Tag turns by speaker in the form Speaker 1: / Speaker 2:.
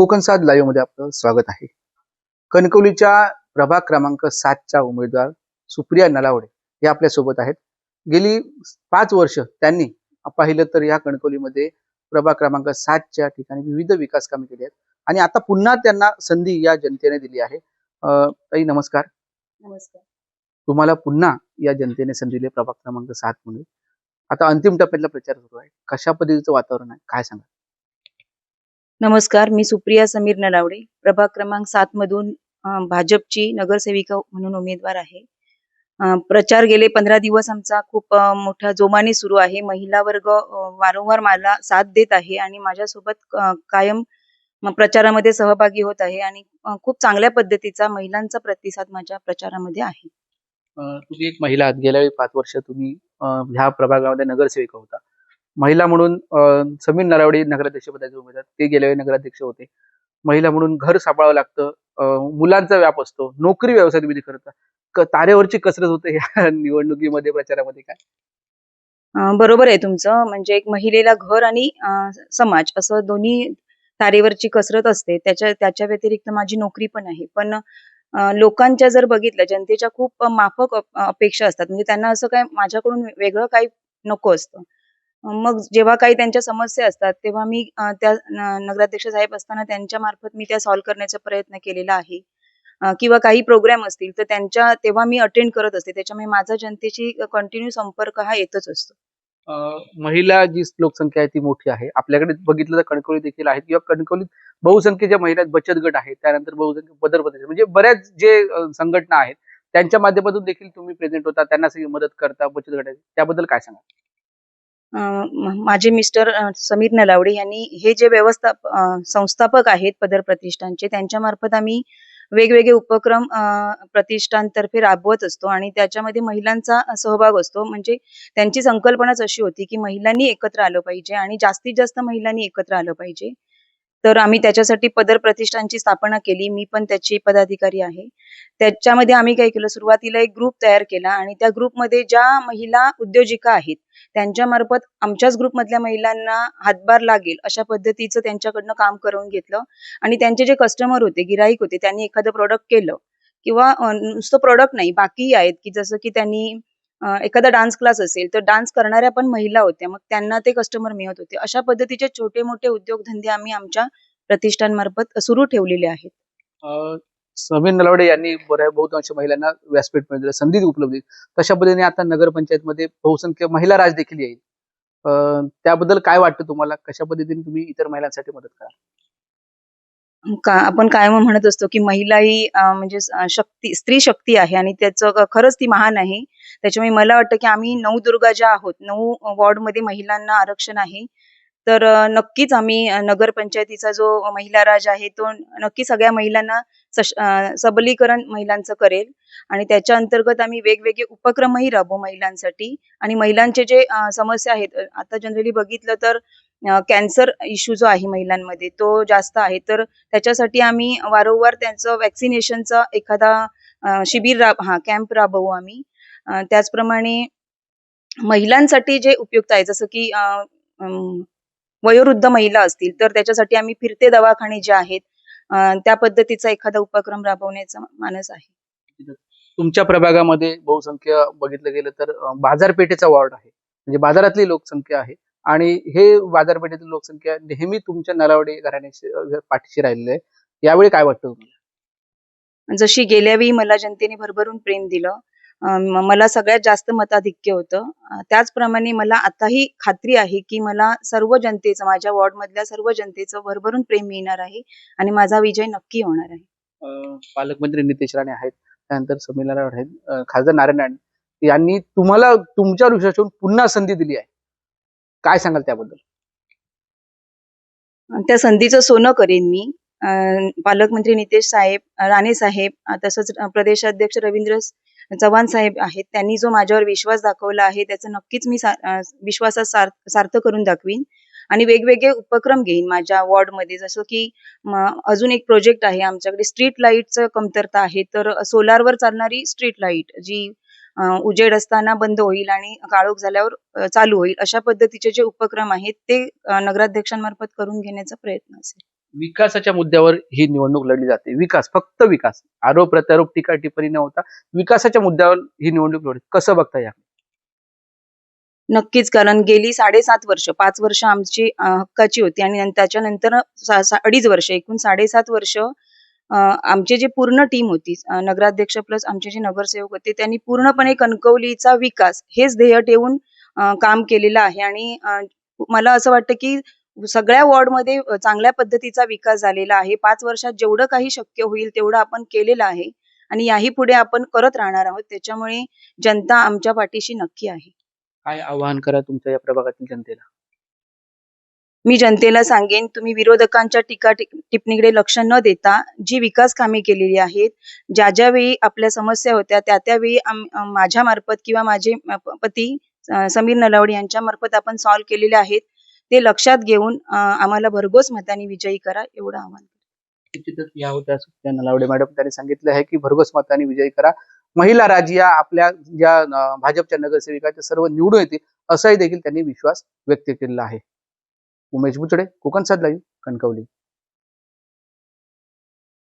Speaker 1: कोकण सात लाईव्हमध्ये आपलं स्वागत आहे. कणकवलीच्या प्रभाग क्रमांक सातच्या उमेदवार सुप्रिया नलावडे हे आपल्यासोबत आहेत. गेली पाच वर्ष त्यांनी पाहिलं तर या कणकवलीमध्ये प्रभाग क्रमांक सातच्या ठिकाणी विविध विकास कामे केली आहेत. आणि आता पुन्हा त्यांना संधी या जनतेने दिली आहे. ताई नमस्कार.
Speaker 2: नमस्कार.
Speaker 1: तुम्हाला पुन्हा या जनतेने संधी दिली प्रभाग क्रमांक सात मध्ये. आता अंतिम टप्प्यातला प्रचार सुरू आहे. कशा पद्धतीचं वातावरण आहे? काय सांगा
Speaker 2: नमस्कार मी सुप्रिया समीर नलावडे प्रभाग क्रमांक सात मधून भाजपची नगरसेविका म्हणून उमेदवार आहे. प्रचार गेले पंधरा दिवस आमचा खूप मोठ्या जोमाने सुरू आहे. महिला वर्ग वारंवार मला साथ देत आहे आणि माझ्यासोबत कायम प्रचारामध्ये सहभागी होत आहे आणि खूप चांगल्या पद्धतीचा महिलांचा प्रतिसाद माझ्या प्रचारामध्ये आहे.
Speaker 1: तुम्ही एक महिला गेल्या वेळी पाच वर्ष तुम्ही ह्या प्रभागामध्ये नगरसेविका होता. महिला म्हणून अं, समीर नरावडे नगराध्यक्षपदाचे उमेदवार ते गेल्या नगराध्यक्ष होते. महिला म्हणून घर सांभाळावं लागतं. मुलांचा व्याप असतो. नोकरी व्यवसाय तुम्ही करता तारेवरची कसरत होते या निवडणुकीमध्ये प्रचारामध्ये काय?
Speaker 2: बरोबर आहे तुमचं. म्हणजे एक महिलेला घर आणि समाज असं दोन्ही तारेवरची कसरत असते. त्याच्या त्याच्या व्यतिरिक्त माझी नोकरी पण आहे. पण लोकांच्या जर बघितलं जनतेच्या खूप माफक अपेक्षा असतात. म्हणजे त्यांना असं काय माझ्याकडून वेगळं काही नको असतं. मग जेव्हा काही त्यांच्या समस्या असतात तेव्हा मी त्या नगराध्यक्ष साहेब असताना त्यांच्या मार्फत मी त्या सॉल्व्ह करण्याचा प्रयत्न केलेला आहे. किंवा काही प्रोग्राम असतील तर त्यांच्या तेव्हा मी अटेंड करत असते. त्याच्यामुळे माझा जनतेशी कंटिन्यू संपर्क हा येतच असतो.
Speaker 1: महिला जी लोकसंख्या आहे ती मोठी आहे. आपल्याकडे बघितलं तर कणकवली देखील आहे किंवा कणकवलीत बहुसंख्येच्या महिला बचत गट आहेत. त्यानंतर बहुसंख्य बदल बदल म्हणजे बऱ्याच जे संघटना आहेत त्यांच्या माध्यमातून देखील तुम्ही प्रेझेंट होता. त्यांना सगळी मदत करता बचत गटाची. त्याबद्दल काय सांगा
Speaker 2: अ माझे मिस्टर समीर नलावडे यांनी हे जे व्यवस्थाप संस्थापक आहेत पदर प्रतिष्ठानचे त्यांच्या मार्फत आम्ही वेगवेगळे उपक्रम प्रतिष्ठानतर्फे राबवत असतो आणि त्याच्यामध्ये महिलांचा सहभाग असतो. म्हणजे त्यांची संकल्पनाच अशी होती की महिलांनी एकत्र आलं पाहिजे आणि जास्तीत जास्त महिलांनी एकत्र आलं पाहिजे. तर आम्ही त्याच्यासाठी पदर प्रतिष्ठानची स्थापना केली. मी पण त्याची पदाधिकारी आहे. त्याच्यामध्ये आम्ही काय केलं? सुरुवातीला एक ग्रुप तयार केला आणि त्या ग्रुपमध्ये ज्या महिला उद्योजिका आहेत त्यांच्या मार्फत आमच्याच ग्रुपमधल्या महिलांना हातभार लागेल अशा पद्धतीचं त्यांच्याकडनं काम करून घेतलं. आणि त्यांचे जे कस्टमर होते गिराईक होते त्यांनी एखादं प्रोडक्ट केलं. किंवा नुसतं प्रोडक्ट नाही बाकीही आहेत की जसं की त्यांनी एखादा डान्स क्लास असेल तर डान्स करणाऱ्या पण महिला होत्या. मग त्यांना ते कस्टमर मिळत होते. अशा पद्धतीचे छोटे मोठे उद्योगधंदे आम्ही आमच्या प्रतिष्ठानमार्फत सुरू ठेवलेले आहेत.
Speaker 1: समीर नलावडे यांनी बऱ्या बहुतांश महिलांना व्यासपीठ मिळालं संधी उपलब्ध आहे. तशा पद्धतीने आता नगरपंचायतमध्ये बहुसंख्य महिला राज देखील येईल त्याबद्दल काय वाटतं तुम्हाला? कशा पद्धतीने तुम्ही इतर महिलांसाठी मदत करा
Speaker 2: का आपण कायम म्हणत असतो की महिला ही म्हणजे शक्ती स्त्री शक्ती आहे आणि त्याचं खरंच ती महान आहे. त्याच्यामुळे मला वाटतं की आम्ही नऊ दुर्गा ज्या आहोत नऊ वॉर्डमध्ये महिलांना आरक्षण आहे. तर नक्कीच आम्ही नगरपंचायतीचा जो महिला राज आहे तो नक्की सगळ्या महिलांना सबलीकरण महिलांचं करेल. आणि त्याच्या अंतर्गत आम्ही वेगवेगळे उपक्रमही राबवू महिलांसाठी. आणि महिलांचे जे समस्या आहेत आता जनरली बघितलं तर कॅन्सर इश्यू जो आहे महिलांमध्ये तो जास्त आहे. तर त्याच्यासाठी आम्ही वारंवार त्यांचं वॅक्सिनेशनचा एखादा शिबिर राब हा कॅम्प राबवू आम्ही. त्याचप्रमाणे महिलांसाठी जे उपयुक्त आहे जसं की वयोवृद्ध महिला असतील तर त्याच्यासाठी आम्ही फिरते दवाखाने जे आहेत त्या पद्धतीचा एखादा उपक्रम राबवण्याचा मानस आहे.
Speaker 1: तुमच्या प्रभागामध्ये बहुसंख्य बघितलं गेलं तर बाजारपेठेचा वॉर्ड आहे. म्हणजे बाजारातली लोकसंख्या आहे. आणि हे बाजारपेठेतील लोकसंख्या नेहमी तुमच्या नलावडे घराण्याशी पाठीशी राहिलेली आहे. यावेळी काय वाटतं तुम्हाला?
Speaker 2: जशी गेल्या वेळी मला जनतेने भरभरून प्रेम दिलं मला सगळ्यात जास्त मताधिक्य होतं. त्याचप्रमाणे मला आताही खात्री आहे की मला सर्व जनतेचं माझ्या वॉर्ड मधल्या सर्व जनतेचं भरभरून प्रेम मिळणार आहे आणि माझा विजय नक्की होणार आहे.
Speaker 1: पालकमंत्री नितेश राणे आहेत त्यानंतर समीर नलावडे आहेत खासदार नारायण राणे. यांनी तुम्हाला तुमच्यावर विश्वास ठेवून पुन्हा संधी दिली आहे. काय सांगाल त्याबद्दल?
Speaker 2: त्या संधीचं सोनं करेन मी. पालकमंत्री नितेश साहेब राणे साहेब तसंच प्रदेशाध्यक्ष रवींद्र चव्हाण साहेब आहेत. त्यांनी जो माझ्यावर विश्वास दाखवला आहे त्याचं नक्कीच मी सा- विश्वासात सार्थ करून दाखवीन. आणि वेगवेगळे उपक्रम घेईन माझ्या वॉर्डमध्ये. जसं की अजून एक प्रोजेक्ट आहे आमच्याकडे. स्ट्रीट लाईटचं कमतरता आहे. तर सोलारवर चालणारी स्ट्रीट लाइट जी उजेड असताना बंद होईल आणि काळोख झाल्यावर चालू होईल अशा पद्धतीचे जे उपक्रम आहेत ते नगराध्यक्षांमार्फत करून घेण्याचा प्रयत्न असेल.
Speaker 1: विकासाच्या मुद्द्यावर ही निवडणूक लढली जाते. विकास फक्त विकास. आरोप प्रत्यारोप टीका टिप्पणी न होता विकासाच्या मुद्द्यावर ही निवडणूक लढली. कसं बघता या
Speaker 2: नक्कीच कारण गेली साडेसात वर्ष पाच वर्ष आमची हक्काची होती आणि त्याच्यानंतर अडीच वर्ष एकूण साडेसात वर्ष आमचे जे पूर्ण टीम होती नगराध्यक्ष प्लस आमचे जे नगरसेवक होते त्यांनी पूर्णपणे कणकवलीचा विकास हेच ध्येय ठेवून काम केलेलं आहे. आणि मला असं वाटतं की सगळ्या वॉर्डमध्ये चांगल्या पद्धतीचा विकास झालेला आहे. पाच वर्षात जेवढं काही शक्य होईल तेवढं आपण केलेलं आहे. आणि याही पुढे आपण करत राहणार आहोत. त्याच्यामुळे जनता आमच्या पाठीशी नक्की आहे.
Speaker 1: काय आवाहन करा तुमच्या या प्रभागातील जनतेला?
Speaker 2: मी जनतेला सांगेन तुम्ही विरोधकांच्या टीका टिप्पणीकडे लक्ष न देता जी विकास कामे केलेली आहेत ज्या ज्या वेळी आपल्या समस्या होत्या त्या त्यावेळी माझ्या मार्फत किंवा माझे पती समीर नलावडे यांच्या मार्फत आपण सॉल्व्ह केलेले आहेत ते लक्षात घेऊन आम्हाला भरघोस मताने विजयी करा एवढं आव्हान
Speaker 1: निश्चितच या होत्या सुप्रिया नलावडे मॅडम त्यांनी सांगितलं आहे की भरघोस मताने विजयी करा. महिला राज या आपल्या ज्या भाजपच्या नगरसेविकाच्या सर्व निवडून येतील असाही देखील त्यांनी विश्वास व्यक्त केलेला आहे. उमेश बुचडे कोकण साध लाईव्ह कणकवली.